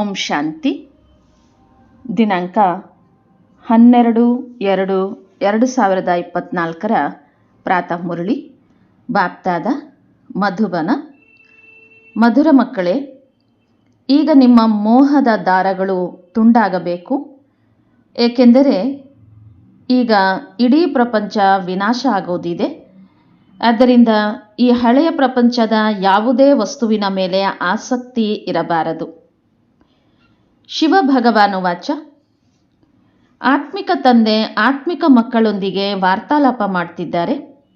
ಓಂ ಶಾಂತಿ. ದಿನಾಂಕ ಹನ್ನೆರಡು ಎರಡು ಎರಡು ಸಾವಿರದ ಇಪ್ಪತ್ನಾಲ್ಕರ ಪ್ರಾತಃ ಮುರಳಿ. ಬಾಪ್ತಾದ ಮಧುಬನ. ಮಧುರ ಮಕ್ಕಳೇ, ಈಗ ನಿಮ್ಮ ಮೋಹದ ದಾರಗಳು ತುಂಡಾಗಬೇಕು. ಏಕೆಂದರೆ ಈಗ ಇಡೀ ಪ್ರಪಂಚ ವಿನಾಶ ಆಗೋದಿದೆ. ಆದ್ದರಿಂದ ಈ ಹಳೆಯ ಪ್ರಪಂಚದ ಯಾವುದೇ ವಸ್ತುವಿನ ಮೇಲೆ ಆಸಕ್ತಿ ಇರಬಾರದು. ಶಿವ ಭಗವಾನುವಾಚ ಆತ್ಮಿಕ ತಂದೆ, ಆತ್ಮಿಕ ಮಕ್ಕಳೊಂದಿಗೆ ವಾರ್ತಾಲಾಪ ಮಾಡ್ತಿದ್ದಾರೆ.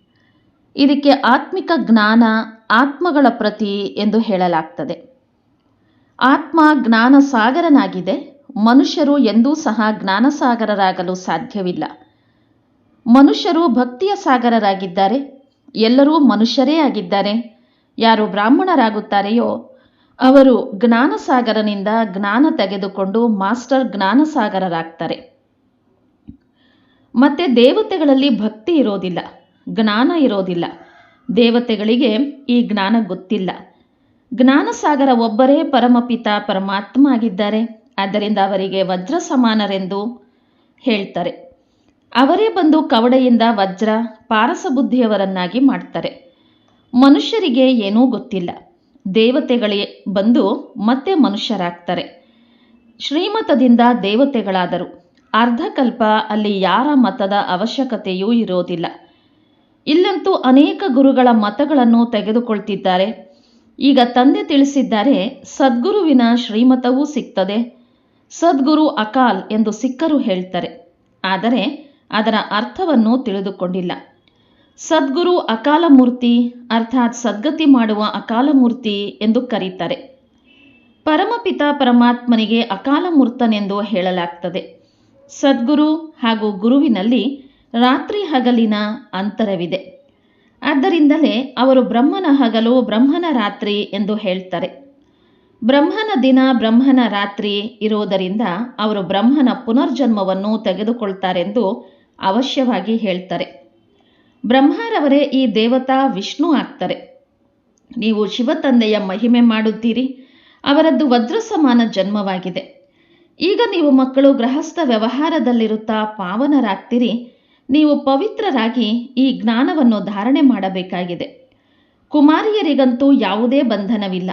ಇದಕ್ಕೆ ಆತ್ಮಿಕ ಜ್ಞಾನ, ಆತ್ಮಗಳ ಪ್ರತಿ ಎಂದು ಹೇಳಲಾಗ್ತದೆ. ಆತ್ಮ ಜ್ಞಾನ ಸಾಗರನಾಗಿದೆ ಮನುಷ್ಯರು ಎಂದೂ ಸಹ ಜ್ಞಾನಸಾಗರರಾಗಲು ಸಾಧ್ಯವಿಲ್ಲ. ಮನುಷ್ಯರು ಭಕ್ತಿಯ ಸಾಗರರಾಗಿದ್ದಾರೆ. ಎಲ್ಲರೂ ಮನುಷ್ಯರೇ ಆಗಿದ್ದಾರೆ. ಯಾರು ಬ್ರಾಹ್ಮಣರಾಗುತ್ತಾರೆಯೋ ಅವರು ಜ್ಞಾನಸಾಗರನಿಂದ ಜ್ಞಾನ ತೆಗೆದುಕೊಂಡು ಮಾಸ್ಟರ್ ಜ್ಞಾನಸಾಗರರಾಗ್ತಾರೆ. ಮತ್ತೆ ದೇವತೆಗಳಲ್ಲಿ ಭಕ್ತಿ ಇರೋದಿಲ್ಲ, ಜ್ಞಾನ ಇರೋದಿಲ್ಲ. ದೇವತೆಗಳಿಗೆ ಈ ಜ್ಞಾನ ಗೊತ್ತಿಲ್ಲ. ಜ್ಞಾನಸಾಗರ ಒಬ್ಬರೇ ಪರಮಪಿತ ಪರಮಾತ್ಮ ಆಗಿದ್ದಾರೆ ಆದ್ದರಿಂದ ಅವರಿಗೆ ವಜ್ರ ಸಮಾನರೆಂದು ಹೇಳ್ತಾರೆ. ಅವರೇ ಬಂದು ಕವಡೆಯಿಂದ ವಜ್ರ ಪಾರಸ ಬುದ್ಧಿಯವರನ್ನಾಗಿ ಮಾಡ್ತಾರೆ. ಮನುಷ್ಯರಿಗೆ ಏನೂ ಗೊತ್ತಿಲ್ಲ. ದೇವತೆಗಳೇ ಬಂದು ಮತ್ತೆ ಮನುಷ್ಯರಾಗ್ತಾರೆ. ಶ್ರೀಮತದಿಂದ ದೇವತೆಗಳಾದರು. ಅರ್ಧಕಲ್ಪ ಅಲ್ಲಿ ಯಾರ ಮತದ ಅವಶ್ಯಕತೆಯೂ ಇರೋದಿಲ್ಲ. ಇಲ್ಲಂತೂ ಅನೇಕ ಗುರುಗಳ ಮತಗಳನ್ನು ತೆಗೆದುಕೊಳ್ತಿದ್ದಾರೆ. ಈಗ ತಂದೆ ತಿಳಿಸಿದ್ದಾರೆ, ಸದ್ಗುರುವಿನ ಶ್ರೀಮತವೂ ಸಿಗ್ತದೆ. ಸದ್ಗುರು ಅಕಾಲ್ ಎಂದು ಸಿಕ್ಕರು ಹೇಳ್ತಾರೆ. ಆದರೆ ಅದರ ಅರ್ಥವನ್ನು ತಿಳಿದುಕೊಂಡಿಲ್ಲ. ಸದ್ಗುರು ಅಕಾಲ ಮೂರ್ತಿ ಅರ್ಥಾತ್ ಸದ್ಗತಿ ಮಾಡುವ ಅಕಾಲ ಮೂರ್ತಿ ಎಂದು ಕರೀತಾರೆ. ಪರಮಪಿತ ಪರಮಾತ್ಮನಿಗೆ ಅಕಾಲ ಮೂರ್ತನೆಂದು ಹೇಳಲಾಗ್ತದೆ. ಸದ್ಗುರು ಹಾಗೂ ಗುರುವಿನಲ್ಲಿ ರಾತ್ರಿ ಹಗಲಿನ ಅಂತರವಿದೆ. ಆದ್ದರಿಂದಲೇ ಅವರು ಬ್ರಹ್ಮನ ಹಗಲು ಬ್ರಹ್ಮನ ರಾತ್ರಿ ಎಂದು ಹೇಳ್ತಾರೆ. ಬ್ರಹ್ಮನ ದಿನ ಬ್ರಹ್ಮನ ರಾತ್ರಿ ಇರುವುದರಿಂದ ಅವರು ಬ್ರಹ್ಮನ ಪುನರ್ಜನ್ಮವನ್ನು ತೆಗೆದುಕೊಳ್ತಾರೆಂದು ಅವಶ್ಯವಾಗಿ ಹೇಳ್ತಾರೆ. ಬ್ರಹ್ಮರವರೇ ಈ ದೇವತಾ ವಿಷ್ಣು ಆಗ್ತಾರೆ. ನೀವು ಶಿವತಂದೆಯ ಮಹಿಮೆ ಮಾಡುತ್ತೀರಿ. ಅವರದ್ದು ವಜ್ರ ಸಮಾನ ಜನ್ಮವಾಗಿದೆ. ಈಗ ನೀವು ಮಕ್ಕಳು ಗೃಹಸ್ಥ ವ್ಯವಹಾರದಲ್ಲಿರುತ್ತಾ ಪಾವನರಾಗ್ತೀರಿ. ನೀವು ಪವಿತ್ರರಾಗಿ ಈ ಜ್ಞಾನವನ್ನು ಧಾರಣೆ ಮಾಡಬೇಕಾಗಿದೆ. ಕುಮಾರಿಯರಿಗಂತೂ ಯಾವುದೇ ಬಂಧನವಿಲ್ಲ.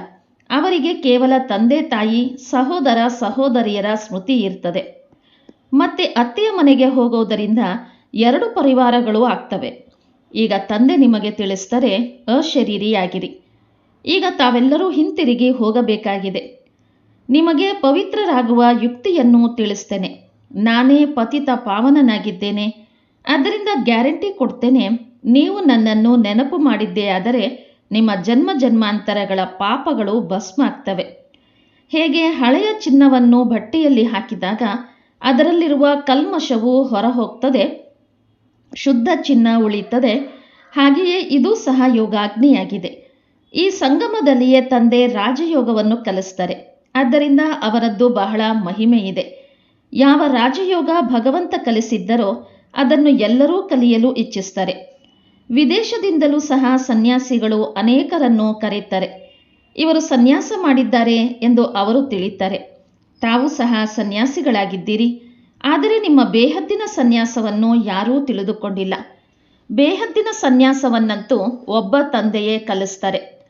ಅವರಿಗೆ ಕೇವಲ ತಂದೆ ತಾಯಿ, ಸಹೋದರ ಸಹೋದರಿಯರ ಸ್ಮೃತಿ ಇರ್ತದೆ. ಮತ್ತೆ ಅತ್ತೆಯ ಮನೆಗೆ ಹೋಗೋದರಿಂದ ಎರಡು ಪರಿವಾರಗಳು ಆಗ್ತವೆ. ಈಗ ತಂದೆ ನಿಮಗೆ ತಿಳಿಸ್ತಾರೆ ಅಶರೀರಿಯಾಗಿರಿ. ಈಗ ತಾವೆಲ್ಲರೂ ಹಿಂತಿರುಗಿ ಹೋಗಬೇಕಾಗಿದೆ. ನಿಮಗೆ ಪವಿತ್ರರಾಗುವ ಯುಕ್ತಿಯನ್ನು ತಿಳಿಸ್ತೇನೆ. ನಾನೇ ಪತಿತ ಪಾವನನಾಗಿದ್ದೇನೆ. ಅದರಿಂದ ಗ್ಯಾರಂಟಿ ಕೊಡ್ತೇನೆ, ನೀವು ನನ್ನನ್ನು ನೆನಪು ಮಾಡಿದ್ದೇ ಆದರೆ ನಿಮ್ಮ ಜನ್ಮ ಜನ್ಮಾಂತರಗಳ ಪಾಪಗಳು ಭಸ್ಮ ಆಗ್ತವೆ ಹೇಗೆ ಹಳೆಯ ಚಿನ್ನವನ್ನು ಬಟ್ಟೆಯಲ್ಲಿ ಹಾಕಿದಾಗ ಅದರಲ್ಲಿರುವ ಕಲ್ಮಶವು ಹೊರಹೋಗ್ತದೆ ಶುದ್ಧ ಚಿನ್ನ ಉಳಿಯುತ್ತದೆ. ಹಾಗೆಯೇ ಇದು ಸಹ ಯೋಗಾಗ್ನಿಯಾಗಿದೆ. ಈ ಸಂಗಮದಲ್ಲಿಯೇ ತಂದೆ ರಾಜಯೋಗವನ್ನು ಕಲಿಸ್ತಾರೆ. ಆದ್ದರಿಂದ ಅವರದ್ದು ಬಹಳ ಮಹಿಮೆ ಇದೆ ಯಾವ ರಾಜಯೋಗ ಭಗವಂತ ಕಲಿಸಿದ್ದರೋ ಅದನ್ನು ಎಲ್ಲರೂ ಕಲಿಯಲು ಇಚ್ಛಿಸ್ತಾರೆ. ವಿದೇಶದಿಂದಲೂ ಸಹ ಸನ್ಯಾಸಿಗಳು ಅನೇಕರನ್ನು ಕರೆಯುತ್ತಾರೆ. ಇವರು ಸನ್ಯಾಸ ಮಾಡಿದ್ದಾರೆ ಎಂದು ಅವರು ತಿಳಿತಾರೆ ತಾವು ಸಹ ಸನ್ಯಾಸಿಗಳಾಗಿದ್ದೀರಿ. ಆದರೆ ನಿಮ್ಮ ಬೇಹದ್ದಿನ ಸನ್ಯಾಸವನ್ನು ಯಾರೂ ತಿಳಿದುಕೊಂಡಿಲ್ಲ. ಬೇಹದ್ದಿನ ಸನ್ಯಾಸವನ್ನಂತೂ ಒಬ್ಬ ತಂದೆಯೇ ಕಲಿಸ್ತಾರೆ.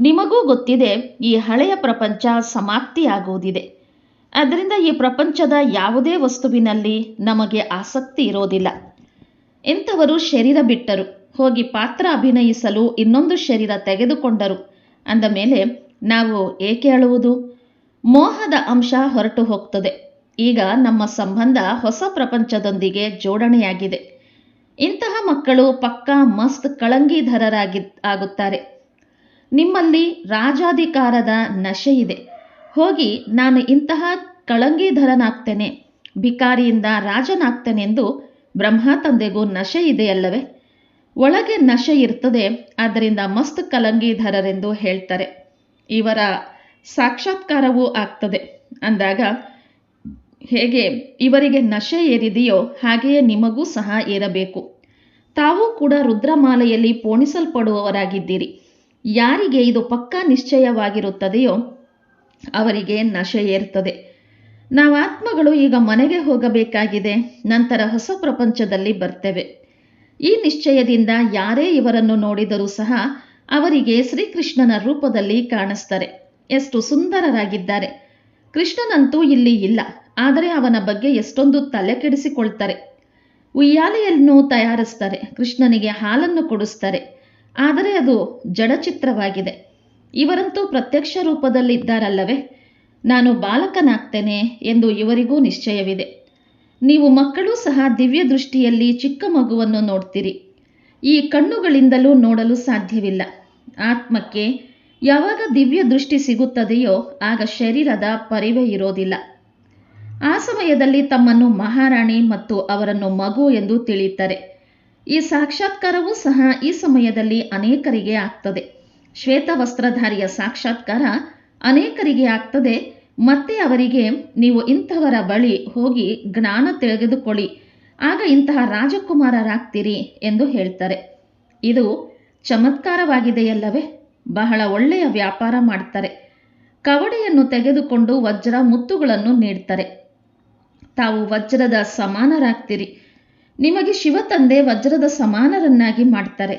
ನಿಮಗೂ ಗೊತ್ತಿದೆ, ಈ ಹಳೆಯ ಪ್ರಪಂಚ ಸಮಾಪ್ತಿಯಾಗುವುದಿದೆ. ಅದರಿಂದ ಈ ಪ್ರಪಂಚದ ಯಾವುದೇ ವಸ್ತುವಿನಲ್ಲಿ ನಮಗೆ ಆಸಕ್ತಿ ಇರೋದಿಲ್ಲ. ಎಂಥವರು ಶರೀರ ಬಿಟ್ಟರು, ಹೋಗಿ ಪಾತ್ರ ಅಭಿನಯಿಸಲು ಇನ್ನೊಂದು ಶರೀರ ತೆಗೆದುಕೊಂಡರು. ಅಂದ ಮೇಲೆ, ನಾವು ಏಕೆ ಅಳುವುದು? ಮೋಹದ ಅಂಶ ಹೊರಟು ಹೋಗ್ತದೆ. ಈಗ ನಮ್ಮ ಸಂಬಂಧ ಹೊಸ ಪ್ರಪಂಚದೊಂದಿಗೆ ಜೋಡಣೆಯಾಗಿದೆ. ಇಂತಹ ಮಕ್ಕಳು ಪಕ್ಕಾ ಮಸ್ತ್ ಕಳಂಗಿಧರರಾಗಿ ಆಗುತ್ತಾರೆ. ನಿಮ್ಮಲ್ಲಿ ರಾಜಾಧಿಕಾರದ ನಶೆ ಇದೆ. ಹೋಗಿ ನಾನು ಇಂತಹ ಕಳಂಗಿಧರನಾಗ್ತೇನೆ, ಭಿಕಾರಿಯಿಂದ ರಾಜನಾಗ್ತೇನೆಂದು ಬ್ರಹ್ಮ ತಂದೆಗೂ ನಶೆ ಇದೆಯಲ್ಲವೇ? ಒಳಗೆ ನಶೆ ಇರ್ತದೆ, ಆದ್ದರಿಂದ ಮಸ್ತ್ ಕಲಂಗಿಧರರೆಂದು ಹೇಳ್ತಾರೆ. ಇವರ ಸಾಕ್ಷಾತ್ಕಾರವೂ ಆಗ್ತದೆ. ಅಂದಾಗ ಹೇಗೆ ಇವರಿಗೆ ನಶೆ ಏರಿದೆಯೋ ಹಾಗೆಯೇ ನಿಮಗೂ ಸಹ ಏರಬೇಕು. ತಾವು ಕೂಡ ರುದ್ರಮಾಲೆಯಲ್ಲಿ ಪೋಣಿಸಲ್ಪಡುವವರಾಗಿದ್ದೀರಿ. ಯಾರಿಗೆ ಇದು ಪಕ್ಕಾ ನಿಶ್ಚಯವಾಗಿರುತ್ತದೆಯೋ ಅವರಿಗೆ ನಶೆ ಏರ್ತದೆ. ನಾವು ಆತ್ಮಗಳು ಈಗ ಮನೆಗೆ ಹೋಗಬೇಕಾಗಿದೆ, ನಂತರ ಹೊಸ ಪ್ರಪಂಚದಲ್ಲಿ ಬರ್ತೇವೆ. ಈ ನಿಶ್ಚಯದಿಂದ ಯಾರೇ ಇವರನ್ನು ನೋಡಿದರೂ ಸಹ ಅವರಿಗೆ ಶ್ರೀಕೃಷ್ಣನ ರೂಪದಲ್ಲಿ ಕಾಣಿಸ್ತಾರೆ. ಎಷ್ಟು ಸುಂದರರಾಗಿದ್ದಾರೆ. ಕೃಷ್ಣನಂತೂ ಇಲ್ಲಿ ಇಲ್ಲ. ಆದರೆ ಅವನ ಬಗ್ಗೆ ಎಷ್ಟೊಂದು ತಲೆ ಕೆಡಿಸಿಕೊಳ್ತಾರೆ ಉಯ್ಯಾಲೆಯನ್ನು ತಯಾರಿಸ್ತಾರೆ, ಕೃಷ್ಣನಿಗೆ ಹಾಲನ್ನು ಕೊಡಿಸ್ತಾರೆ. ಆದರೆ ಅದು ಜಡಚಿತ್ರವಾಗಿದೆ. ಇವರಂತೂ ಪ್ರತ್ಯಕ್ಷ ರೂಪದಲ್ಲಿದ್ದಾರಲ್ಲವೇ? ನಾನು ಬಾಲಕನಾಗ್ತೇನೆ ಎಂದು ಇವರಿಗೂ ನಿಶ್ಚಯವಿದೆ. ನೀವು ಮಕ್ಕಳೂ ಸಹ ದಿವ್ಯ ದೃಷ್ಟಿಯಲ್ಲಿ ಚಿಕ್ಕ ಮಗುವನ್ನು ನೋಡ್ತೀರಿ. ಈ ಕಣ್ಣುಗಳಿಂದಲೂ ನೋಡಲು ಸಾಧ್ಯವಿಲ್ಲ. ಆತ್ಮಕ್ಕೆ ಯಾವಾಗ ದಿವ್ಯ ದೃಷ್ಟಿ ಸಿಗುತ್ತದೆಯೋ ಆಗ ಶರೀರದ ಪರಿವೆ ಇರೋದಿಲ್ಲ. ಆ ಸಮಯದಲ್ಲಿ ತಮ್ಮನ್ನು ಮಹಾರಾಣಿ ಮತ್ತು ಅವರನ್ನು ಮಗು ಎಂದು ತಿಳಿಯುತ್ತಾರೆ. ಈ ಸಾಕ್ಷಾತ್ಕಾರವೂ ಸಹ ಈ ಸಮಯದಲ್ಲಿ ಅನೇಕರಿಗೆ ಆಗ್ತದೆ. ಶ್ವೇತ ವಸ್ತ್ರಧಾರಿಯ ಸಾಕ್ಷಾತ್ಕಾರ ಅನೇಕರಿಗೆ ಆಗ್ತದೆ. ಮತ್ತೆ ಅವರಿಗೆ ನೀವು ಇಂಥವರ ಬಳಿ ಹೋಗಿ ಜ್ಞಾನ ತೆಗೆದುಕೊಳ್ಳಿ. ಆಗ ಇಂತಹ ರಾಜಕುಮಾರರಾಗ್ತೀರಿ ಎಂದು ಹೇಳ್ತಾರೆ. ಇದು ಚಮತ್ಕಾರವಾಗಿದೆಯಲ್ಲವೇ? ಬಹಳ ಒಳ್ಳೆಯ ವ್ಯಾಪಾರ ಮಾಡ್ತಾರೆ. ಕವಡೆಯನ್ನು ತೆಗೆದುಕೊಂಡು ವಜ್ರ ಮುತ್ತುಗಳನ್ನು ನೀಡ್ತಾರೆ. ತಾವು ವಜ್ರದ ಸಮಾನರಾಗ್ತೀರಿ. ನಿಮಗೆ ಶಿವ ತಂದೆ ವಜ್ರದ ಸಮಾನರನ್ನಾಗಿ ಮಾಡ್ತಾರೆ.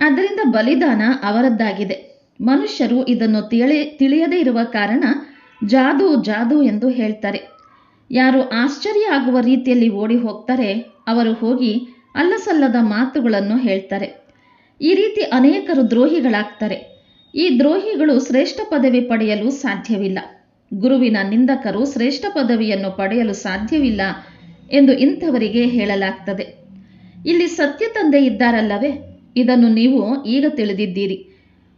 ಆದ್ದರಿಂದ ಬಲಿದಾನ ಅವರದ್ದಾಗಿದೆ. ಮನುಷ್ಯರು ಇದನ್ನು ತಿಳಿ, ತಿಳಿಯದೇ ಇರುವ ಕಾರಣ ಜಾದು ಜಾದು ಎಂದು ಹೇಳ್ತಾರೆ. ಯಾರು ಆಶ್ಚರ್ಯ ಆಗುವ ರೀತಿಯಲ್ಲಿ ಓಡಿ ಹೋಗ್ತಾರೆ, ಅವರು ಹೋಗಿ ಅಲ್ಲಸಲ್ಲದ ಮಾತುಗಳನ್ನು ಹೇಳ್ತಾರೆ. ಈ ರೀತಿ ಅನೇಕರು ದ್ರೋಹಿಗಳಾಗ್ತಾರೆ. ಈ ದ್ರೋಹಿಗಳು ಶ್ರೇಷ್ಠ ಪದವಿ ಪಡೆಯಲು ಸಾಧ್ಯವಿಲ್ಲ. ಗುರುವಿನ ನಿಂದಕರು ಶ್ರೇಷ್ಠ ಪದವಿಯನ್ನು ಪಡೆಯಲು ಸಾಧ್ಯವಿಲ್ಲ ಎಂದು ಇಂಥವರಿಗೆ ಹೇಳಲಾಗ್ತದೆ. ಇಲ್ಲಿ ಸತ್ಯ ತಂದೆ ಇದ್ದಾರಲ್ಲವೇ? ಇದನ್ನು ನೀವು ಈಗ ತಿಳಿದಿದ್ದೀರಿ.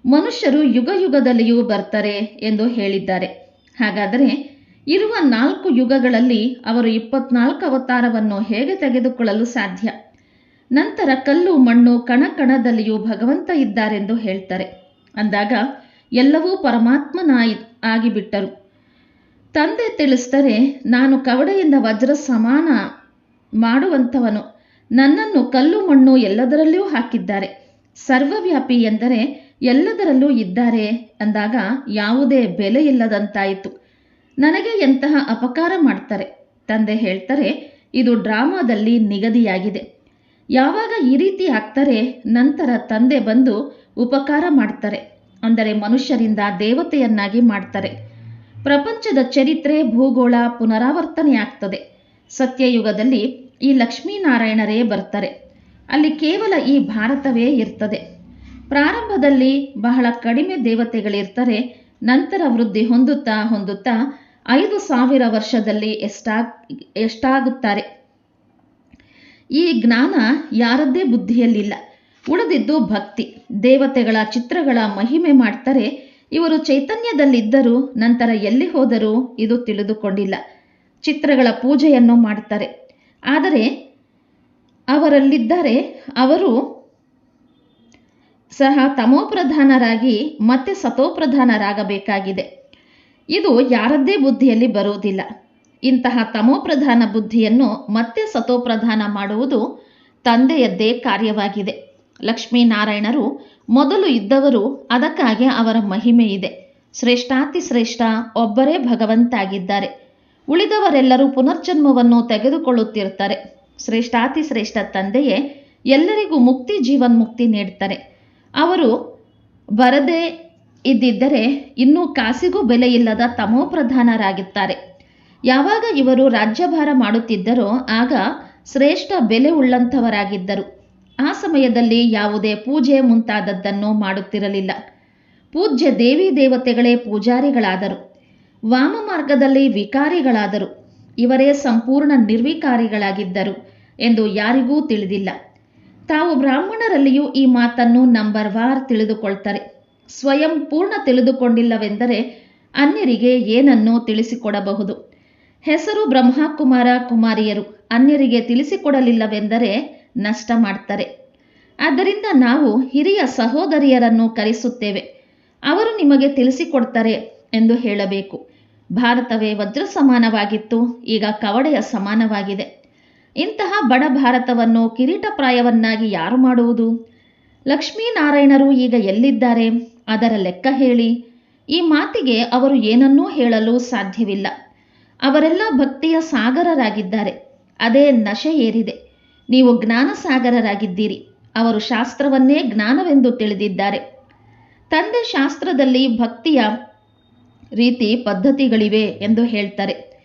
ಮನುಷ್ಯರು ಯುಗ ಯುಗದಲ್ಲಿಯೂ ಬರ್ತಾರೆ ಎಂದು ಹೇಳಿದ್ದಾರೆ. ಹಾಗಾದರೆ ಇರುವ ನಾಲ್ಕು ಯುಗಗಳಲ್ಲಿ ಅವರು ಇಪ್ಪತ್ನಾಲ್ಕು ಅವತಾರವನ್ನು ಹೇಗೆ ತೆಗೆದುಕೊಳ್ಳಲು ಸಾಧ್ಯ? ನಂತರ ಕಲ್ಲು, ಮಣ್ಣು ಕಣ ಕಣದಲ್ಲಿಯೂ ಭಗವಂತ ಇದ್ದಾರೆಂದು ಹೇಳ್ತಾರೆ. ಅಂದಾಗ ಎಲ್ಲವೂ ಪರಮಾತ್ಮನ ಆಗಿಬಿಟ್ಟರು. ತಂದೆ ತಿಳಿಸ್ತಾರೆ ನಾನು ಕವಡೆಯಿಂದ ವಜ್ರ ಸಮಾನ ಮಾಡುವಂಥವನು. ನನ್ನನ್ನು ಕಲ್ಲು ಮಣ್ಣು ಎಲ್ಲದರಲ್ಲೂ ಹಾಕಿದ್ದಾರೆ. ಸರ್ವವ್ಯಾಪಿ ಎಂದರೆ ಎಲ್ಲದರಲ್ಲೂ ಇದ್ದಾರೆ ಅಂದಾಗ ಯಾವುದೇ ಬೆಲೆ ಇಲ್ಲದಂತಾಯಿತು. ನನಗೆ ಎಂತಹ ಅಪಕಾರ ಮಾಡ್ತಾರೆ? ತಂದೆ ಹೇಳ್ತಾರೆ, ಇದು ಡ್ರಾಮಾದಲ್ಲಿ ನಿಗದಿಯಾಗಿದೆ. ಯಾವಾಗ ಈ ರೀತಿ ಆಗ್ತಾರೆ, ನಂತರ ತಂದೆ ಬಂದು ಉಪಕಾರ ಮಾಡ್ತಾರೆ. ಅಂದರೆ ಮನುಷ್ಯರಿಂದ ದೇವತೆಯನ್ನಾಗಿ ಮಾಡ್ತಾರೆ. ಪ್ರಪಂಚದ ಚರಿತ್ರೆ, ಭೂಗೋಳ ಪುನರಾವರ್ತನೆಯಾಗ್ತದೆ. ಸತ್ಯಯುಗದಲ್ಲಿ ಈ ಲಕ್ಷ್ಮೀನಾರಾಯಣರೇ ಬರ್ತಾರೆ ಅಲ್ಲಿ ಕೇವಲ ಈ ಭಾರತವೇ ಇರ್ತದೆ. ಪ್ರಾರಂಭದಲ್ಲಿ ಬಹಳ ಕಡಿಮೆ ದೇವತೆಗಳಿರ್ತಾರೆ, ನಂತರ ವೃದ್ಧಿ ಹೊಂದುತ್ತಾ ಹೊಂದುತ್ತಾ ಐದು ಸಾವಿರ ವರ್ಷದಲ್ಲಿ ಎಷ್ಟಾಗ್, ಎಷ್ಟಾಗುತ್ತಾರೆ. ಈ ಜ್ಞಾನ ಯಾರದ್ದೇ ಬುದ್ಧಿಯಲ್ಲಿಲ್ಲ. ಉಳಿದಿದ್ದು ಭಕ್ತಿ. ದೇವತೆಗಳ ಚಿತ್ರಗಳ ಮಹಿಮೆ ಮಾಡ್ತಾರೆ ಇವರು ಚೈತನ್ಯದಲ್ಲಿದ್ದರು ನಂತರ ಎಲ್ಲಿ ಹೋದರೂ ಇದು ತಿಳಿದುಕೊಂಡಿಲ್ಲ. ಚಿತ್ರಗಳ ಪೂಜೆಯನ್ನು ಮಾಡ್ತಾರೆ ಆದರೆ ಅವರಲ್ಲಿದ್ದಾರೆ, ಅವರು ಸಹ ತಮೋಪ್ರಧಾನರಾಗಿ ಮತ್ತೆ ಸತೋಪ್ರಧಾನರಾಗಬೇಕಾಗಿದೆ. ಇದು ಯಾರದ್ದೇ ಬುದ್ಧಿಯಲ್ಲಿ ಬರುವುದಿಲ್ಲ. ಇಂತಹ ತಮೋಪ್ರಧಾನ ಬುದ್ಧಿಯನ್ನು ಮತ್ತೆ ಸತೋಪ್ರಧಾನ ಮಾಡುವುದು ತಂದೆಯದ್ದೇ ಕಾರ್ಯವಾಗಿದೆ. ಲಕ್ಷ್ಮೀನಾರಾಯಣರು ಮೊದಲು ಇದ್ದವರು ಅದಕ್ಕಾಗಿ ಅವರ ಮಹಿಮೆ ಇದೆ. ಶ್ರೇಷ್ಠಾತಿ ಶ್ರೇಷ್ಠ, ಒಬ್ಬರೇ ಭಗವಂತಾಗಿದ್ದಾರೆ. ಉಳಿದವರೆಲ್ಲರೂ ಪುನರ್ಜನ್ಮವನ್ನು ತೆಗೆದುಕೊಳ್ಳುತ್ತಿರ್ತಾರೆ ಶ್ರೇಷ್ಠಾತಿ ಶ್ರೇಷ್ಠ ತಂದೆಯೇ ಎಲ್ಲರಿಗೂ ಮುಕ್ತಿ ಜೀವನ್ ಮುಕ್ತಿ ನೀಡ್ತಾರೆ ಅವರು ಬರದೇ ಇದ್ದಿದ್ದರೆ ಇನ್ನೂ ಕಾಸಿಗೂ ಬೆಲೆ ಇಲ್ಲದ ತಮೋಪ್ರಧಾನರಾಗುತ್ತಾರೆ ಯಾವಾಗ ಇವರು ರಾಜ್ಯಭಾರ ಮಾಡುತ್ತಿದ್ದರೋ ಆಗ ಶ್ರೇಷ್ಠ ಬೆಲೆ ಉಳ್ಳಂಥವರಾಗಿದ್ದರು. ಆ ಸಮಯದಲ್ಲಿ ಯಾವುದೇ ಪೂಜೆ ಮುಂತಾದದ್ದನ್ನು ಮಾಡುತ್ತಿರಲಿಲ್ಲ. ಪೂಜ್ಯ ದೇವಿ ದೇವತೆಗಳೇ ಪೂಜಾರಿಗಳಾದರು. ವಾಮ ಮಾರ್ಗದಲ್ಲಿ ವಿಕಾರಿಗಳಾದರು. ಇವರೇ ಸಂಪೂರ್ಣ ನಿರ್ವಿಕಾರಿಗಳಾಗಿದ್ದರು ಎಂದು ಯಾರಿಗೂ ತಿಳಿದಿಲ್ಲ. ತಾವು ಬ್ರಾಹ್ಮಣರಲ್ಲಿಯೂ ಈ ಮಾತನ್ನು ನಂಬರ್ ವಾರ್ ತಿಳಿದುಕೊಳ್ತಾರೆ. ಸ್ವಯಂ ಪೂರ್ಣ ತಿಳಿದುಕೊಂಡಿಲ್ಲವೆಂದರೆ ಅನ್ಯರಿಗೆ ಏನನ್ನು ತಿಳಿಸಿಕೊಡಬಹುದು? ಹೆಸರು ಬ್ರಹ್ಮಕುಮಾರ ಕುಮಾರಿಯರು ಅನ್ಯರಿಗೆ ತಿಳಿಸಿಕೊಡಲಿಲ್ಲವೆಂದರೆ ನಷ್ಟ ಮಾಡ್ತಾರೆ. ಆದ್ದರಿಂದ ನಾವು ಹಿರಿಯ ಸಹೋದರಿಯರನ್ನು ಕರೆಸುತ್ತೇವೆ. ಅವರು ನಿಮಗೆ ತಿಳಿಸಿಕೊಡ್ತಾರೆ ಎಂದು ಹೇಳಬೇಕು. ಭಾರತವೇ ವಜ್ರ ಸಮಾನವಾಗಿತ್ತು, ಈಗ ಕವಡೆಯ ಸಮಾನವಾಗಿದೆ. ಇಂತಹ ಬಡ ಭಾರತವನ್ನು ಕಿರೀಟಪ್ರಾಯವನ್ನಾಗಿ ಯಾರು ಮಾಡುವುದು? ಲಕ್ಷ್ಮೀನಾರಾಯಣರು ಈಗ ಎಲ್ಲಿದ್ದಾರೆ? ಅದರ ಲೆಕ್ಕ ಹೇಳಿ. ಈ ಮಾತಿಗೆ ಅವರು ಏನನ್ನೂ ಹೇಳಲು ಸಾಧ್ಯವಿಲ್ಲ. ಅವರೆಲ್ಲ ಭಕ್ತಿಯ ಸಾಗರರಾಗಿದ್ದಾರೆ. ಅದೇ ನಶೆ ಏರಿದೆ. ನೀವು ಜ್ಞಾನ ಸಾಗರರಾಗಿದ್ದೀರಿ ಅವರು ಶಾಸ್ತ್ರವನ್ನೇ ಜ್ಞಾನವೆಂದು ತಿಳಿದಿದ್ದಾರೆ. ತಂದೆ ಶಾಸ್ತ್ರದಲ್ಲಿ ಭಕ್ತಿಯ ರೀತಿ ಪದ್ಧತಿಗಳಿವೆ ಎಂದು ಹೇಳ್ತಾರೆ.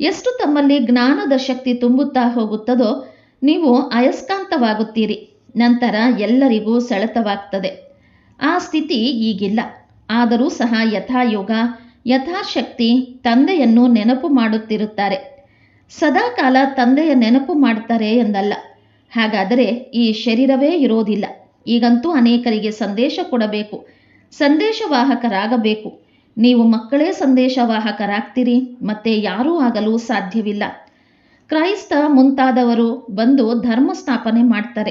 ಎಷ್ಟು ತಮ್ಮಲ್ಲಿ ಜ್ಞಾನದ ಶಕ್ತಿ ತುಂಬುತ್ತಾ ಹೋಗುತ್ತದೋ ನೀವು ಅಯಸ್ಕಾಂತವಾಗುತ್ತೀರಿ. ನಂತರ ಎಲ್ಲರಿಗೂ ಸೆಳೆತವಾಗ್ತದೆ. ಆ ಸ್ಥಿತಿ ಈಗಿಲ್ಲ. ಆದರೂ ಸಹ ಯಥಾಯೋಗ, ಯಥಾಶಕ್ತಿ ತಂದೆಯನ್ನು ನೆನಪು ಮಾಡುತ್ತಿರುತ್ತಾರೆ. ಸದಾಕಾಲ ತಂದೆಯ ನೆನಪು ಮಾಡ್ತಾರೆ ಎಂದಲ್ಲ. ಹಾಗಾದರೆ ಈ ಶರೀರವೇ ಇರೋದಿಲ್ಲ. ಈಗಂತೂ ಅನೇಕರಿಗೆ ಸಂದೇಶ ಕೊಡಬೇಕು. ಸಂದೇಶವಾಹಕರಾಗಬೇಕು. ನೀವು ಮಕ್ಕಳೇ ಸಂದೇಶವಾಹಕರಾಗ್ತೀರಿ, ಮತ್ತೆ ಯಾರೂ ಆಗಲು ಸಾಧ್ಯವಿಲ್ಲ. ಕ್ರೈಸ್ತ ಮುಂತಾದವರು ಬಂದು ಧರ್ಮ ಸ್ಥಾಪನೆ ಮಾಡ್ತಾರೆ.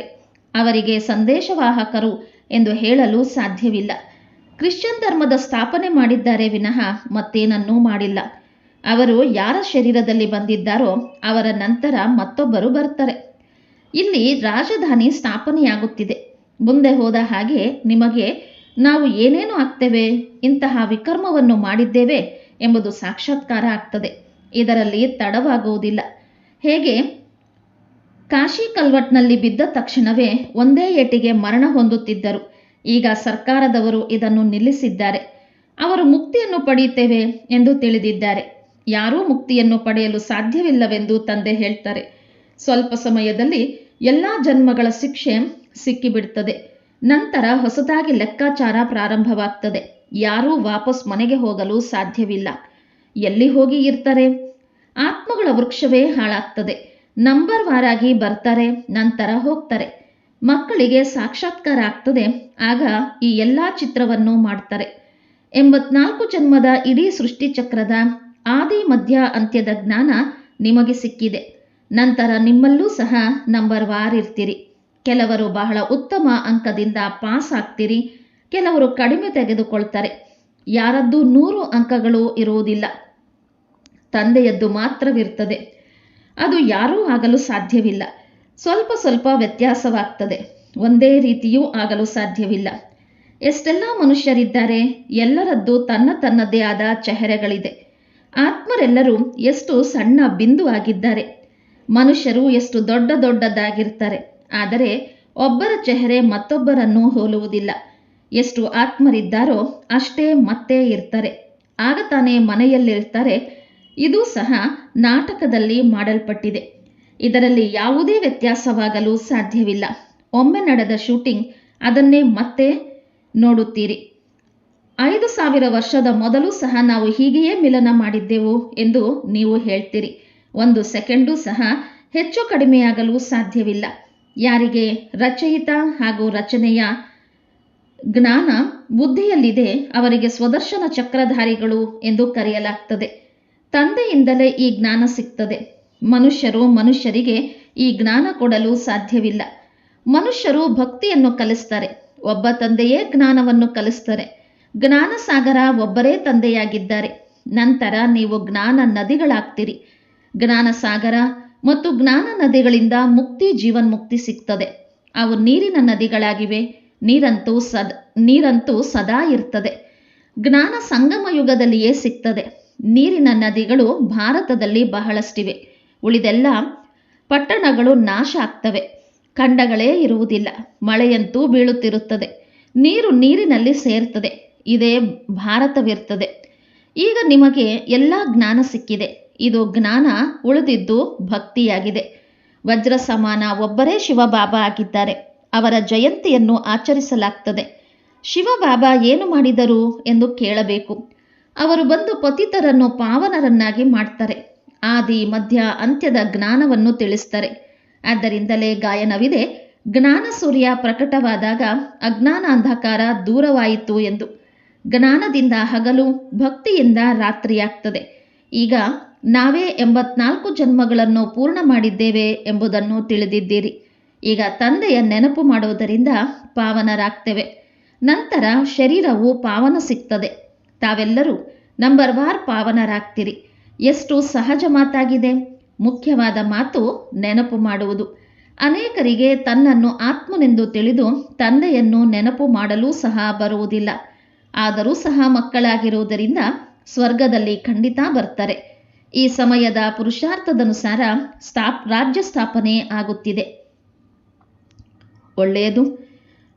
ಅವರಿಗೆ ಸಂದೇಶವಾಹಕರು ಎಂದು ಹೇಳಲು ಸಾಧ್ಯವಿಲ್ಲ. ಕ್ರಿಶ್ಚಿಯನ್ ಧರ್ಮದ ಸ್ಥಾಪನೆ ಮಾಡಿದ್ದಾರೆ ವಿನಃ ಮತ್ತೇನನ್ನೂ ಮಾಡಿಲ್ಲ. ಅವರು ಯಾರ ಶರೀರದಲ್ಲಿ ಬಂದಿದ್ದಾರೋ ಅವರ ನಂತರ ಮತ್ತೊಬ್ಬರು ಬರ್ತಾರೆ. ಇಲ್ಲಿ ರಾಜಧಾನಿ ಸ್ಥಾಪನೆಯಾಗುತ್ತಿದೆ. ಮುಂದೆ ಹೋದ ಹಾಗೆ ನಿಮಗೆ ನಾವು ಏನೇನು ಆಗ್ತೇವೆ, ಇಂತಹ ವಿಕರ್ಮವನ್ನು ಮಾಡಿದ್ದೇವೆ ಎಂಬುದು ಸಾಕ್ಷಾತ್ಕಾರ ಆಗ್ತದೆ. ಇದರಲ್ಲಿ ತಡವಾಗುವುದಿಲ್ಲ. ಹೇಗೆ? ಕಾಶಿ ಕಲ್ವಟ್ನಲ್ಲಿ ಬಿದ್ದ ತಕ್ಷಣವೇ ಒಂದೇ ಏಟಿಗೆ ಮರಣ ಹೊಂದುತ್ತಿದ್ದರು. ಈಗ ಸರ್ಕಾರದವರು ಇದನ್ನು ನಿಲ್ಲಿಸಿದ್ದಾರೆ. ಅವರು ಮುಕ್ತಿಯನ್ನು ಪಡೆಯುತ್ತೇವೆ ಎಂದು ತಿಳಿದಿದ್ದಾರೆ. ಯಾರೂ ಮುಕ್ತಿಯನ್ನು ಪಡೆಯಲು ಸಾಧ್ಯವಿಲ್ಲವೆಂದು ತಂದೆ ಹೇಳ್ತಾರೆ. ಸ್ವಲ್ಪ ಸಮಯದಲ್ಲಿ ಎಲ್ಲ ಜನ್ಮಗಳ ಶಿಕ್ಷೆ ಸಿಕ್ಕಿಬಿಡ್ತದೆ. ನಂತರ ಹೊಸದಾಗಿ ಲೆಕ್ಕಾಚಾರ ಪ್ರಾರಂಭವಾಗ್ತದೆ. ಯಾರೂ ವಾಪಸ್ ಮನೆಗೆ ಹೋಗಲು ಸಾಧ್ಯವಿಲ್ಲ. ಎಲ್ಲಿ ಹೋಗಿ ಇರ್ತಾರೆ? ಆತ್ಮಗಳ ವೃಕ್ಷವೇ ಹಾಳಾಗ್ತದೆ. ನಂಬರ್ ವಾರಾಗಿ ಬರ್ತಾರೆ, ನಂತರ ಹೋಗ್ತಾರೆ. ಮಕ್ಕಳಿಗೆ ಸಾಕ್ಷಾತ್ಕಾರ ಆಗ್ತದೆ, ಆಗ ಈ ಎಲ್ಲ ಚಿತ್ರವನ್ನು ಮಾಡ್ತಾರೆ. ಎಂಬತ್ನಾಲ್ಕು ಜನ್ಮದ ಇಡೀ ಸೃಷ್ಟಿಚಕ್ರದ ಆದಿ ಮಧ್ಯ ಅಂತ್ಯದ ಜ್ಞಾನ ನಿಮಗೆ ಸಿಕ್ಕಿದೆ. ನಂತರ ನಿಮ್ಮಲ್ಲೂ ಸಹ ನಂಬರ್ ವಾರ್ ಇರ್ತೀರಿ ಕೆಲವರು ಬಹಳ ಉತ್ತಮ ಅಂಕದಿಂದ ಪಾಸ್ ಆಗ್ತೀರಿ. ಕೆಲವರು ಕಡಿಮೆ ತೆಗೆದುಕೊಳ್ತಾರೆ. ಯಾರದ್ದು ನೂರು ಅಂಕಗಳು ಇರುವುದಿಲ್ಲ. ತಂದೆಯದ್ದು ಮಾತ್ರವಿರ್ತದೆ. ಅದು ಯಾರೂ ಆಗಲು ಸಾಧ್ಯವಿಲ್ಲ. ಸ್ವಲ್ಪ ಸ್ವಲ್ಪ ವ್ಯತ್ಯಾಸವಾಗ್ತದೆ. ಒಂದೇ ರೀತಿಯೂ ಆಗಲು ಸಾಧ್ಯವಿಲ್ಲ. ಎಷ್ಟೆಲ್ಲ ಮನುಷ್ಯರಿದ್ದಾರೆ, ಎಲ್ಲರದ್ದು ತನ್ನ ತನ್ನದೇ ಆದ ಚೆಹರೆಗಳಿದೆ. ಆತ್ಮರೆಲ್ಲರೂ ಎಷ್ಟು ಸಣ್ಣ ಬಿಂದು ಆಗಿದ್ದಾರೆ ಮನುಷ್ಯರು ಎಷ್ಟು ದೊಡ್ಡ ದೊಡ್ಡದಾಗಿರ್ತಾರೆ. ಆದರೆ ಒಬ್ಬರ ಚೆಹರೆ ಮತ್ತೊಬ್ಬರನ್ನು ಹೋಲುವುದಿಲ್ಲ. ಎಷ್ಟು ಆತ್ಮರಿದ್ದಾರೋ ಅಷ್ಟೇ ಮತ್ತೆ ಇರ್ತಾರೆ. ಆಗ ತಾನೇ ಮನೆಯಲ್ಲಿರ್ತಾರೆ. ಇದು ಸಹ ನಾಟಕದಲ್ಲಿ ಮಾಡಲ್ಪಟ್ಟಿದೆ. ಇದರಲ್ಲಿ ಯಾವುದೇ ವ್ಯತ್ಯಾಸವಾಗಲು ಸಾಧ್ಯವಿಲ್ಲ. ಒಮ್ಮೆ ನಡೆದ ಶೂಟಿಂಗ್ ಅದನ್ನೇ ಮತ್ತೆ ನೋಡುತ್ತೀರಿ. ಐದು ಸಾವಿರ ವರ್ಷದ ಮೊದಲು ಸಹ ನಾವು ಹೀಗೆಯೇ ಮಿಲನ ಮಾಡಿದ್ದೆವು ಎಂದು ನೀವು ಹೇಳ್ತೀರಿ. ಒಂದು ಸೆಕೆಂಡು ಸಹ ಹೆಚ್ಚು ಕಡಿಮೆಯಾಗಲು ಸಾಧ್ಯವಿಲ್ಲ. ಯಾರಿಗೆ? ರಚಯಿತ ಹಾಗೂ ರಚನೆಯ ಜ್ಞಾನ ಬುದ್ಧಿಯಲ್ಲಿದೆ, ಅವರಿಗೆ ಸ್ವದರ್ಶನ ಚಕ್ರಧಾರಿಗಳು ಎಂದು ಕರೆಯಲಾಗ್ತದೆ. ತಂದೆಯಿಂದಲೇ ಈ ಜ್ಞಾನ ಸಿಗ್ತದೆ. ಮನುಷ್ಯರು ಮನುಷ್ಯರಿಗೆ ಈ ಜ್ಞಾನ ಕೊಡಲು ಸಾಧ್ಯವಿಲ್ಲ. ಮನುಷ್ಯರು ಭಕ್ತಿಯನ್ನು ಕಲಿಸ್ತಾರೆ. ಒಬ್ಬ ತಂದೆಯೇ ಜ್ಞಾನವನ್ನು ಕಲಿಸ್ತಾರೆ. ಜ್ಞಾನ ಸಾಗರ ಒಬ್ಬರೇ ತಂದೆಯಾಗಿದ್ದಾರೆ. ನಂತರ ನೀವು ಜ್ಞಾನ ನದಿಗಳಾಗ್ತೀರಿ. ಜ್ಞಾನಸಾಗರ ಮತ್ತು ಜ್ಞಾನ ನದಿಗಳಿಂದ ಮುಕ್ತಿ ಜೀವನ್ಮುಕ್ತಿ ಸಿಗ್ತದೆ. ಅವು ನೀರಿನ ನದಿಗಳಾಗಿವೆ. ನೀರಂತೂ ಸದ್, ನೀರಂತೂ ಸದಾ ಇರ್ತದೆ. ಜ್ಞಾನ ಸಂಗಮ ಯುಗದಲ್ಲಿಯೇ ಸಿಗ್ತದೆ. ನೀರಿನ ನದಿಗಳು ಭಾರತದಲ್ಲಿ ಬಹಳಷ್ಟಿವೆ. ಉಳಿದೆಲ್ಲ ಪಟ್ಟಣಗಳು ನಾಶ ಆಗ್ತವೆ. ಖಂಡಗಳೇ ಇರುವುದಿಲ್ಲ. ಮಳೆಯಂತೂ ಬೀಳುತ್ತಿರುತ್ತದೆ. ನೀರು ನೀರಿನಲ್ಲಿ ಸೇರ್ತದೆ. ಇದೇ ಭಾರತವಿರ್ತದೆ. ಈಗ ನಿಮಗೆ ಎಲ್ಲ ಜ್ಞಾನ ಸಿಕ್ಕಿದೆ. ಇದು ಜ್ಞಾನ ಉಳಿದಿದ್ದು ಭಕ್ತಿಯಾಗಿದೆ. ವಜ್ರ ಸಮಾನ ಒಬ್ಬರೇ ಶಿವಬಾಬಾ ಆಗಿದ್ದಾರೆ. ಅವರ ಜಯಂತಿಯನ್ನು ಆಚರಿಸಲಾಗ್ತದೆ. ಶಿವಬಾಬಾ ಏನು ಮಾಡಿದರು ಎಂದು ಕೇಳಬೇಕು. ಅವರು ಬಂದು ಪತಿತರನ್ನು ಪಾವನರನ್ನಾಗಿ ಮಾಡ್ತಾರೆ. ಆದಿ, ಮಧ್ಯ, ಅಂತ್ಯದ ಜ್ಞಾನವನ್ನು ತಿಳಿಸ್ತಾರೆ. ಆದ್ದರಿಂದಲೇ ಗಾಯನವಿದೆ. ಜ್ಞಾನ ಸೂರ್ಯ ಪ್ರಕಟವಾದಾಗ ಅಜ್ಞಾನ ಅಂಧಕಾರ ದೂರವಾಯಿತು ಎಂದು. ಜ್ಞಾನದಿಂದ ಹಗಲು ಭಕ್ತಿಯಿಂದ ರಾತ್ರಿಯಾಗ್ತದೆ. ಈಗ ನಾವೇ ಎಂಬತ್ನಾಲ್ಕು ಜನ್ಮಗಳನ್ನು ಪೂರ್ಣ ಮಾಡಿದ್ದೇವೆ ಎಂಬುದನ್ನು ತಿಳಿದಿದ್ದೀರಿ. ಈಗ ತಂದೆಯ ನೆನಪು ಮಾಡುವುದರಿಂದ ಪಾವನರಾಗ್ತೇವೆ. ನಂತರ ಶರೀರವು ಪಾವನ ಸಿಗ್ತದೆ. ತಾವೆಲ್ಲರೂ ನಂಬರ್ ವಾರ್ ಪಾವನರಾಗ್ತೀರಿ. ಎಷ್ಟು ಸಹಜ ಮಾತಾಗಿದೆ. ಮುಖ್ಯವಾದ ಮಾತು ನೆನಪು ಮಾಡುವುದು. ಅನೇಕರಿಗೆ ತನ್ನನ್ನು ಆತ್ಮನೆಂದು ತಿಳಿದು ತಂದೆಯನ್ನು ನೆನಪು ಮಾಡಲೂ ಸಹ ಬರುವುದಿಲ್ಲ. ಆದರೂ ಸಹ ಮಕ್ಕಳಾಗಿರುವುದರಿಂದ ಸ್ವರ್ಗದಲ್ಲಿ ಖಂಡಿತ ಬರ್ತಾರೆ. ಈ ಸಮಯದ ಪುರುಷಾರ್ಥದನುಸಾರ ಸ್ಥಾಪ್, ರಾಜ್ಯ ಸ್ಥಾಪನೆ ಆಗುತ್ತಿದೆ. ಒಳ್ಳೆಯದು.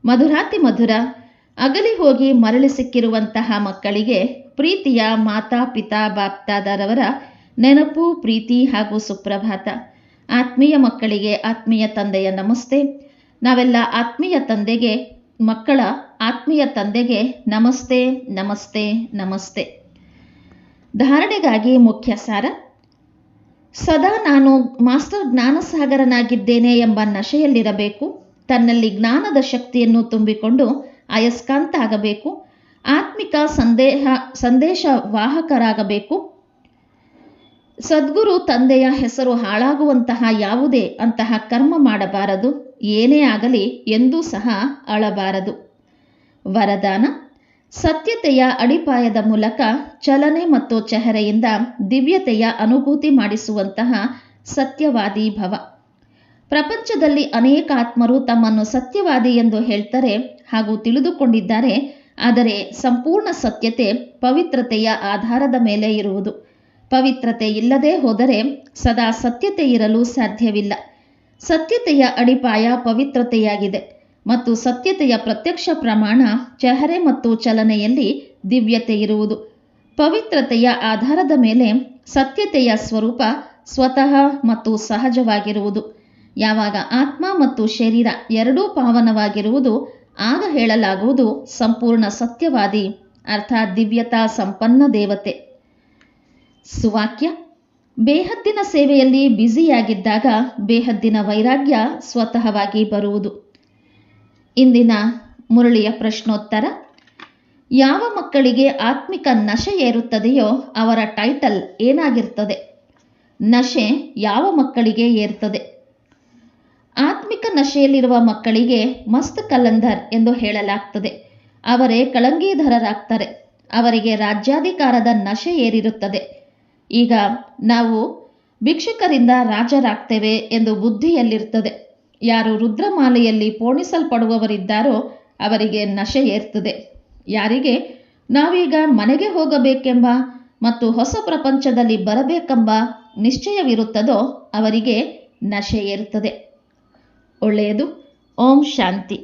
ಮಧುರಾತಿ ಮಧುರ, ಅಗಲಿ ಹೋಗಿ ಮರಳಿ ಸಿಕ್ಕಿರುವಂತಹ ಮಕ್ಕಳಿಗೆ ಪ್ರೀತಿಯ ಮಾತಾ ಪಿತಾ ಬಾಪ್ತಾದರವರ ನೆನಪು, ಪ್ರೀತಿ ಹಾಗೂ ಸುಪ್ರಭಾತ. ಆತ್ಮೀಯ ಮಕ್ಕಳಿಗೆ ಆತ್ಮೀಯ ತಂದೆಯ ನಮಸ್ತೆ. ನಾವೆಲ್ಲ ಆತ್ಮೀಯ ತಂದೆಗೆ ಮಕ್ಕಳ ಆತ್ಮೀಯ ತಂದೆಗೆ ನಮಸ್ತೆ ನಮಸ್ತೆ ನಮಸ್ತೆ. ಧಾರಣೆಗಾಗಿ ಮುಖ್ಯ ಸಾರ, ಸದಾ ನಾನು ಮಾಸ್ಟರ್ ಜ್ಞಾನಸಾಗರನಾಗಿದ್ದೇನೆ ಎಂಬ ನಶೆಯಲ್ಲಿರಬೇಕು, ತನ್ನಲ್ಲಿ ಜ್ಞಾನದ ಶಕ್ತಿಯನ್ನು ತುಂಬಿಕೊಂಡು ಅಯಸ್ಕಾಂತ ಆಗಬೇಕು ಆತ್ಮಿಕ ಸಂದೇಹ ಸಂದೇಶ ವಾಹಕರಾಗಬೇಕು ಸದ್ಗುರು ತಂದೆಯ ಹೆಸರು ಹಾಳಾಗುವಂತಹ ಯಾವುದೇ ಅಂತಹ ಕರ್ಮ ಮಾಡಬಾರದು, ಏನೇ ಆಗಲಿ ಎಂದೂ ಸಹ ಅಳಬಾರದು. ವರದಾನ, ಸತ್ಯತೆಯ ಅಡಿಪಾಯದ ಮೂಲಕ ಚಲನೆ ಮತ್ತು ಚೆಹರೆಯಿಂದ ದಿವ್ಯತೆಯ ಅನುಭೂತಿ ಮಾಡಿಸುವಂತಹ ಸತ್ಯವಾದಿ ಭವ. ಪ್ರಪಂಚದಲ್ಲಿ ಅನೇಕ ಆತ್ಮರು ತಮ್ಮನ್ನು ಸತ್ಯವಾದಿ ಎಂದು ಹೇಳ್ತಾರೆ ಹಾಗೂ ತಿಳಿದುಕೊಂಡಿದ್ದಾರೆ, ಆದರೆ ಸಂಪೂರ್ಣ ಸತ್ಯತೆ ಪವಿತ್ರತೆಯ ಆಧಾರದ ಮೇಲೆ ಇರುವುದು. ಪವಿತ್ರತೆ ಇಲ್ಲದೆ ಹೋದರೆ ಸದಾ ಸತ್ಯತೆ ಇರಲು ಸಾಧ್ಯವಿಲ್ಲ. ಸತ್ಯತೆಯ ಅಡಿಪಾಯ ಪವಿತ್ರತೆಯಾಗಿದೆ. ಮತ್ತು ಸತ್ಯತೆಯ ಪ್ರತ್ಯಕ್ಷ ಪ್ರಮಾಣ ಚಹರೆ ಮತ್ತು ಚಲನೆಯಲ್ಲಿ ದಿವ್ಯತೆ ಇರುವುದು. ಪವಿತ್ರತೆಯ ಆಧಾರದ ಮೇಲೆ ಸತ್ಯತೆಯ ಸ್ವರೂಪ ಸ್ವತಃ ಮತ್ತು ಸಹಜವಾಗಿರುವುದು. ಯಾವಾಗ ಆತ್ಮ ಮತ್ತು ಶರೀರ ಎರಡೂ ಪಾವನವಾಗಿರುವುದು, ಆಗ ಹೇಳಲಾಗುವುದು ಸಂಪೂರ್ಣ ಸತ್ಯವಾದಿ, ಅರ್ಥಾತ್ ದಿವ್ಯತಾ ಸಂಪನ್ನ ದೇವತೆ. ಸುವಾಕ್ಯ, ಬೇಹದ್ದಿನ ಸೇವೆಯಲ್ಲಿ ಬ್ಯುಸಿಯಾಗಿದ್ದಾಗ ಬೇಹದ್ದಿನ ವೈರಾಗ್ಯ ಸ್ವತಃವಾಗಿ ಬರುವುದು. ಇಂದಿನ ಮುರಳಿಯ ಪ್ರಶ್ನೋತ್ತರ. ಯಾವ ಮಕ್ಕಳಿಗೆ ಆತ್ಮಿಕ ನಶೆ ಏರುತ್ತದೆಯೋ ಅವರ ಟೈಟಲ್ ಏನಾಗಿರ್ತದೆ ನಶೆ ಯಾವ ಮಕ್ಕಳಿಗೆ ಏರ್ತದೆ ಆತ್ಮಿಕ ನಶೆಯಲ್ಲಿರುವ ಮಕ್ಕಳಿಗೆ ಮಸ್ತ್ ಕಲಂದರ್ ಎಂದು ಹೇಳಲಾಗ್ತದೆ. ಅವರೇ ಕಳಂಗೀಧರರಾಗ್ತಾರೆ. ಅವರಿಗೆ ರಾಜ್ಯಾಧಿಕಾರದ ನಶೆ ಏರಿರುತ್ತದೆ. ಈಗ ನಾವು ಭಿಕ್ಷುಕರಿಂದ ರಾಜರಾಗ್ತೇವೆ ಎಂದು ಬುದ್ಧಿಯಲ್ಲಿರ್ತದೆ. ಯಾರು ರುದ್ರಮಾಲೆಯಲ್ಲಿ ಪೋಣಿಸಲ್ಪಡುವವರಿದ್ದಾರೋ ಅವರಿಗೆ ನಶೆ ಏರ್ತದೆ. ಯಾರಿಗೆ? ನಾವೀಗ ಮನೆಗೆ ಹೋಗಬೇಕೆಂಬ ಮತ್ತು ಹೊಸ ಪ್ರಪಂಚದಲ್ಲಿ ಬರಬೇಕೆಂಬ ನಿಶ್ಚಯವಿರುತ್ತದೋ ಅವರಿಗೆ ನಶೆ ಏರ್ತದೆ. ಒಳ್ಳೆಯದು. ಓಂ ಶಾಂತಿ.